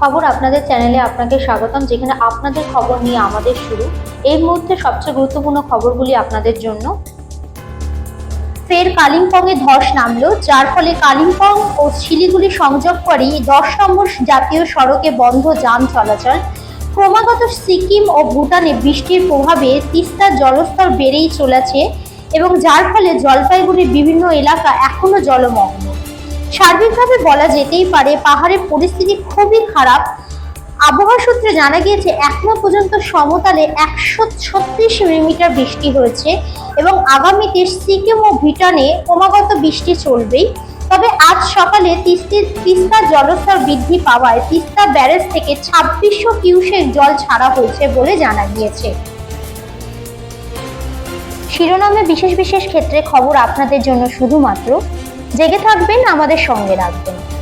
খবর আপনাদের চ্যানেলে আপনাকে স্বাগতম, যেখানে আপনাদের খবর নিয়ে আমাদের শুরু। এই মুহূর্তে সবচেয়ে গুরুত্বপূর্ণ খবরগুলি আপনাদের জন্য। ফের কালিম্পংয়ে ধস নামলো, যার ফলে কালিম্পং ও শিলিগুড়ি সংযোগকারী দশ নম্বর জাতীয় সড়কে বন্ধ যান চলাচল। ক্রমাগত সিকিম ও ভুটানে বৃষ্টির প্রভাবে তিস্তার জলস্তর বেড়েই চলেছে এবং যার ফলে জলপাইগুড়ির বিভিন্ন এলাকা এখনও জলমগ্ন। সার্বিকভাবে বলা যেতেই পারে পাহাড়ের পরিস্থিতি খুবই খারাপ। আবহাওয়া সূত্রে জানা গিয়েছে, এখনও পর্যন্ত সমতলে একশো ছত্রিশ মিলিমিটার বৃষ্টি হয়েছে এবং আগামীতে সিকিম ও ভুটানে ক্রমাগত বৃষ্টি চলবেই। তবে আজ সকালে তিস্তির তিস্তার জলস্তর বৃদ্ধি পাওয়ায় তিস্তা ব্যারেজ থেকে ছাব্বিশশো কিউসেক জল ছাড়া হয়েছে বলে জানা গিয়েছে। শিরোনামে বিশেষ বিশেষ ক্ষেত্রে খবর আপনাদের জন্য শুধুমাত্র জেগে থাকবেন আমাদের সঙ্গে রাখবেন।